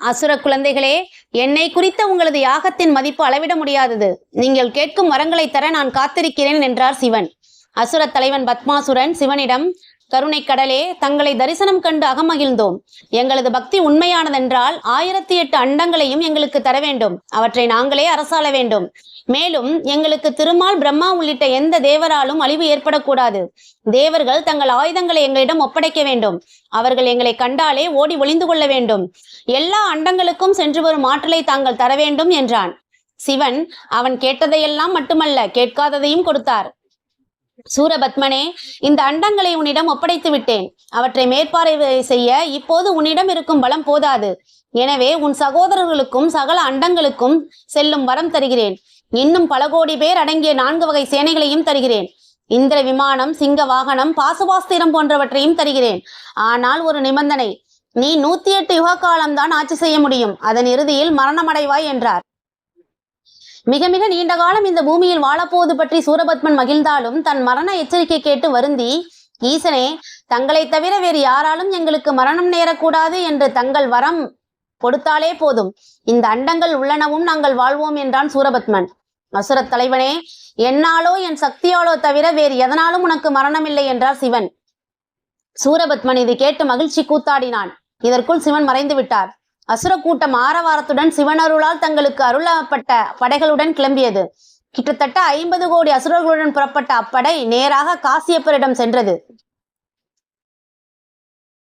அசுர குழந்தைகளே என்னை குறித்த உங்களது யாகத்தின் மதிப்பு அளவிட முடியாதது. நீங்கள் கேட்கும் வரங்களை தர நான் காத்திருக்கிறேன் என்றார் சிவன். அசுர தலைவன் பத்மாசுரன் சிவனிடம் கருணை கடலே தங்களை தரிசனம் கண்டு அகமகிழ்ந்தோம். எங்களது பக்தி உண்மையானதென்றால் ஆயிரத்தி எட்டு அண்டங்களையும் எங்களுக்கு தர வேண்டும். அவற்றை நாங்களே அரசாள வேண்டும். மேலும் எங்களுக்கு திருமால் பிரம்மா உள்ளிட்ட எந்த தேவராலும் அழிவு ஏற்படக்கூடாது. தேவர்கள் தங்கள் ஆயுதங்களை எங்களிடம் ஒப்படைக்க வேண்டும். அவர்கள் எங்களை கண்டாலே ஓடி ஒளிந்து கொள்ள வேண்டும். எல்லா அண்டங்களுக்கும் சென்று வரும் ஆற்றலை தாங்கள் தர வேண்டும் என்றான். சிவன் அவன் கேட்டதையெல்லாம் மட்டுமல்ல கேட்காததையும் கொடுத்தார். சூரபத்மனே இந்த அண்டங்களை உன்னிடம் ஒப்படைத்து விட்டேன். அவற்றை மேற்பார்வை செய்ய இப்போது உன்னிடம் இருக்கும் பலம் போதாது. எனவே உன் சகோதரர்களுக்கும் சகல அண்டங்களுக்கும் செல்லும் வரம் தருகிறேன். இன்னும் பல கோடி பேர் அடங்கிய நான்கு வகை சேனைகளையும் தருகிறேன். இந்திர விமானம் சிங்க வாகனம் பாசுபாஸ்திரம் போன்றவற்றையும் தருகிறேன். ஆனால் ஒரு நிபந்தனை நீ நூத்தி எட்டு யுக காலம்தான் ஆட்சி செய்ய முடியும். அதன் இறுதியில் மரணமடைவாய் என்றார். மிக மிக நீண்ட காலம் இந்த பூமியில் வாழப்போவது பற்றி சூரபத்மன் மகிழ்ந்தாலும் தன் மரண எச்சரிக்கை கேட்டு வருந்தி ஈசனே தங்களை தவிர வேறு யாராலும் எங்களுக்கு மரணம் நேரக்கூடாது என்று தங்கள் வரம் கொடுத்தாலே போதும். இந்த அண்டங்கள் உள்ளனவும் நாங்கள் வாழ்வோம் என்றான் சூரபத்மன். அசுரத் தலைவனே என்னாலோ என் சக்தியாலோ தவிர வேறு எதனாலும் உனக்கு மரணமில்லை என்றார் சிவன். சூரபத்மன் இது கேட்டு மகிழ்ச்சி கூத்தாடினான். இதற்குள் சிவன் மறைந்து விட்டார். அசுரக்கூட்டம் ஆரவாரத்துடன் சிவனருளால் தங்களுக்கு அருளப்பட்ட படைகளுடன் கிளம்பியது. கிட்டத்தட்ட ஐம்பது கோடி அசுரர்களுடன் புறப்பட்ட அப்படை நேராக காசியப்பரிடம் சென்றது.